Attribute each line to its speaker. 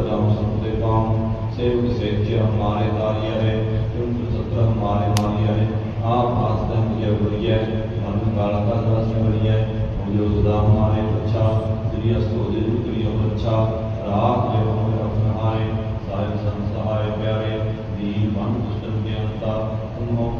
Speaker 1: جام سمتے پاؤں سے اسے جی ہمارے تاریا ہے ان کو سب ہمارے ماریا ہے آپ آج تک مجھے بڑھیا ہے ہم نے کالا کا ذرا سے بڑھیا ہے مجھے اس دا ہمارے بچہ تری اس کو دل کریو بچہ رات میں ہم نے اپنا آئے سارے سنسہ آئے پیارے دین بان کشتر کے انتا ان موقع